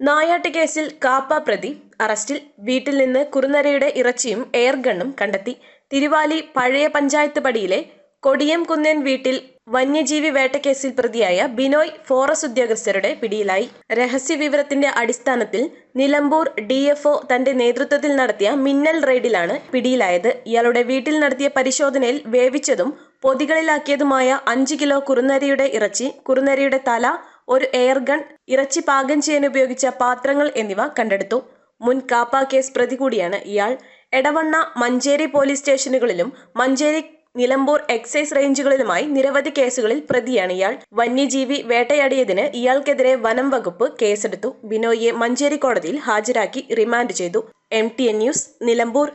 നായാട്ട് കേസിൽ കാപ്പ പ്രതി അറസ്റ്റിൽ വീട്ടിൽ നിന്ന് കുറുനരയുടെ ഇറച്ചിയും എയർ ഗണ്ണും കണ്ടെത്തി. തിരുവാലി പഴയ പഞ്ചായത്ത് പടിയിലെ കൊടിയം കുന്നൻ വീട്ടിൽ വന്യജീവി വേട്ടക്കേസിൽ പ്രതിയായ ബിനോയ് ഫോറസ്റ്റ് ഉദ്യോഗസ്ഥരുടെ പിടിയിലായി. രഹസ്യ വിവരത്തിന്റെ അടിസ്ഥാനത്തിൽ നിലമ്പൂർ ഡിഎഫ്ഒ തന്റെ നേതൃത്വത്തിൽ നടത്തിയ മിന്നൽ റെയ്ഡിലാണ് പിടിയിലായത്. ഇയാളുടെ വീട്ടിൽ നടത്തിയ പരിശോധനയിൽ വേവിച്ചതും പൊതികളിലാക്കിയതുമായ അഞ്ച് കിലോ കുറുനരിയുടെ ഇറച്ചി കുറുനരിയുടെ തല ഒരു എയർ ഗൺ ഇറച്ചി പാകം ചെയ്യാൻ ഉപയോഗിച്ച പാത്രങ്ങൾ എന്നിവ കണ്ടെടുത്തു. മുൻ കാപ്പ കേസ് പ്രതി കൂടിയാണ് ഇയാൾ. എടവണ്ണ മഞ്ചേരി പോലീസ് സ്റ്റേഷനുകളിലും മഞ്ചേരി നിലമ്പൂർ എക്സൈസ് റേഞ്ചുകളിലുമായി നിരവധി കേസുകളിൽ പ്രതിയാണ് ഇയാൾ. വന്യജീവി വേട്ടയാടിയതിന് ഇയാൾക്കെതിരെ വനം വകുപ്പ് കേസെടുത്തു. ബിനോയിയെ മഞ്ചേരി കോടതിയിൽ ഹാജരാക്കി റിമാൻഡ് ചെയ്തു. M T N news Nilambur.